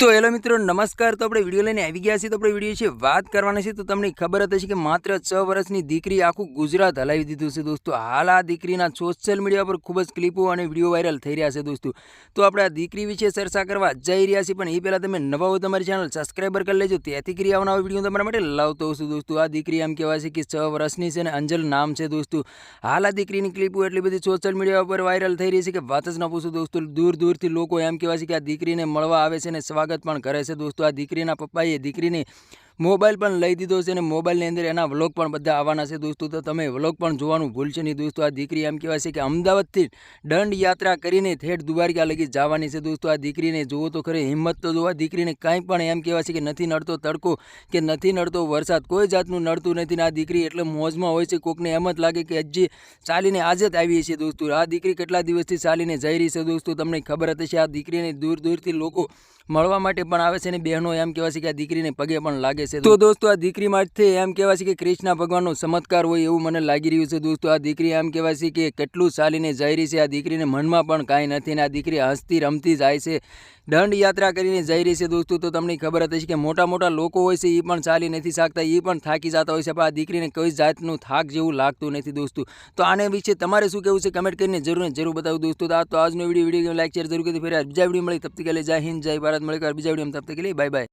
તો હેલો મિત્રો, નમસ્કાર. તો આપણે વીડિયો લઈને આવી ગયા છીએ. તો આપણે વીડિયો છે વાત કરવાની છે તો તમને ખબર જ હશે કે માત્ર છ વર્ષની દીકરી આખું ગુજરાત હલાવી દીધું છે દોસ્તો. હાલ આ દીકરીના સોશિયલ મીડિયા પર ખૂબ જ ક્લિપો અને વીડિયો વાયરલ થઈ રહ્યા છે દોસ્તો. તો આપણે આ દીકરી વિશે ચર્ચા કરવા જઈ રહ્યા છીએ. પણ એ પહેલાં તમે નવા હો તમારી ચેનલ સબસ્ક્રાઈબર કરી લેજો. તેથી કરી આવનારો વીડિયો તમારા માટે લાવતો હશું દોસ્તો. આ દીકરી એમ કહેવાય છે કે છ વર્ષની છે અને અંજલ નામ છે દોસ્તો. હાલ આ દીકરીની ક્લિપો એટલી બધી સોશિયલ મીડિયા પર વાયરલ થઈ રહી છે કે વાત જ ન પૂછું દોસ્તો. દૂર દૂરથી લોકો એમ કહેવાય છે કે આ દીકરીને મળવા આવે છે અને સ્વાગત પણ કરે છે દોસ્તો. આ દીકરીના પપ્પાએ દીકરીને મોબાઈલ પણ લઈ દીધો છે અને મોબાઈલની અંદર એના વ્લોગ પણ બધા આવવાના છે દોસ્તો. તો તમે વ્લોગ પણ જોવાનું ભૂલશો નહીં દોસ્તો. આ દીકરી એમ કહેવાય છે કે અમદાવાદથી દંડ યાત્રા કરીને થેઠ દ્વારકા લગી જવાની છે દોસ્તો. આ દીકરીને જુઓ તો ખરે હિંમત તો જોવા. દીકરીને કાંઈ પણ એમ કહેવાય છે કે નથી નડતો તડકો કે નથી નડતો વરસાદ. કોઈ જાતનું નડતું નથી આ દીકરી એટલે મોજમાં હોય છે. કોકને એમ જ લાગે કે હજી ચાલીને આજે જ આવી છે દોસ્તો. આ દીકરી કેટલા દિવસથી ચાલીને જઈ રહી છે દોસ્તો? તમને ખબર હતી આ દીકરીને દૂર દૂરથી લોકો મળવા માટે પણ આવે છે અને બહેનો એમ કહેવાય છે કે આ દીકરીને પગે પણ લાગે છે. તો દોસ્તો, આ દીકરી માટે એમ કહેવાય છે કે કૃષ્ણ ભગવાનનો ચમત્કાર હોય એવું મને લાગી રહ્યું છે દોસ્તો. આ દીકરી એમ કહેવાય છે કે કેટલું ચાલીને જઈ છે. આ દીકરીને મનમાં પણ કાંઈ નથી ને આ દીકરી હસતી રમતી જાય છે. દંડ યાત્રા કરીને જઈ રહી છે દોસ્તો. તો તમને ખબર હતી કે મોટા મોટા લોકો હોય છે એ પણ ચાલી નથી શકતા એ પણ થાકી જતા હોય છે. પણ આ દીકરીને કોઈ જાતનું થાક જેવું લાગતું નથી દોસ્તો. તો આને વિશે તમારે શું કહેવું છે કમેન્ટ કરીને જરૂર જરૂર બતાવું દોસ્તો. તો આજનો વીડિયો વીડિયો લાઈક, શેર જરૂર કરી ફેર બીજા વીડિયો મળી તબ તક જય હિન્દ, જય ભારત. મળે બીજા વીડિયો તબ તક કે લે બાય બાય.